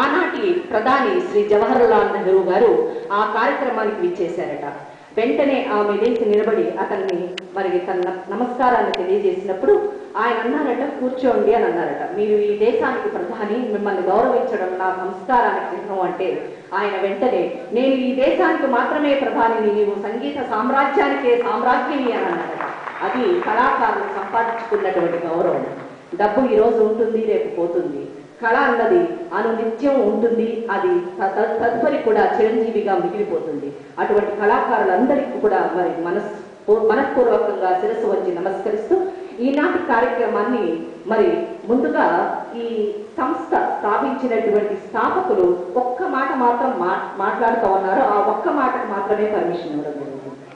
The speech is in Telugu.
ఆనాటి ప్రధాని శ్రీ జవహర్లాల్ నెహ్రూ గారు ఆ కార్యక్రమానికి విచ్చేశారట. వెంటనే ఆమె లేచి నిలబడి అతన్ని మరి తన నమస్కారాన్ని తెలియజేసినప్పుడు ఆయన అన్నారట కూర్చోండి అని అన్నారట. మీరు ఈ దేశానికి ప్రధాని మిమ్మల్ని గౌరవించడం నా సంస్కారానికి చిహ్నం అంటే ఆయన వెంటనే నేను ఈ దేశానికి మాత్రమే ప్రధానిని నీవు సంగీత సామ్రాజ్యానికే సామ్రాజ్ఞిని అని అన్నారట. అది కళాకారులు సంపాదించుకున్నటువంటి గౌరవం. డబ్బు ఈ రోజు ఉంటుంది రేపు పోతుంది. కళ అన్నది అనునిత్యం ఉంటుంది అది త- త- తదుపరి కూడా చిరంజీవిగా మిగిలిపోతుంది. అటువంటి కళాకారులందరికీ కూడా మరి మనస్ మనఃపూర్వకంగా శిరస్సు వచ్చి నమస్కరిస్తూ ఈనాటి కార్యక్రమాన్ని మరి ముందుగా ఈ సంస్థ స్థాపించినటువంటి స్థాపకులు ఒక్క మాట మాత్రం మా మాట్లాడుతూ ఉన్నారు. ఆ ఒక్క మాటకు మాత్రమే పర్మిషన్ ఇవ్వడం జరిగింది.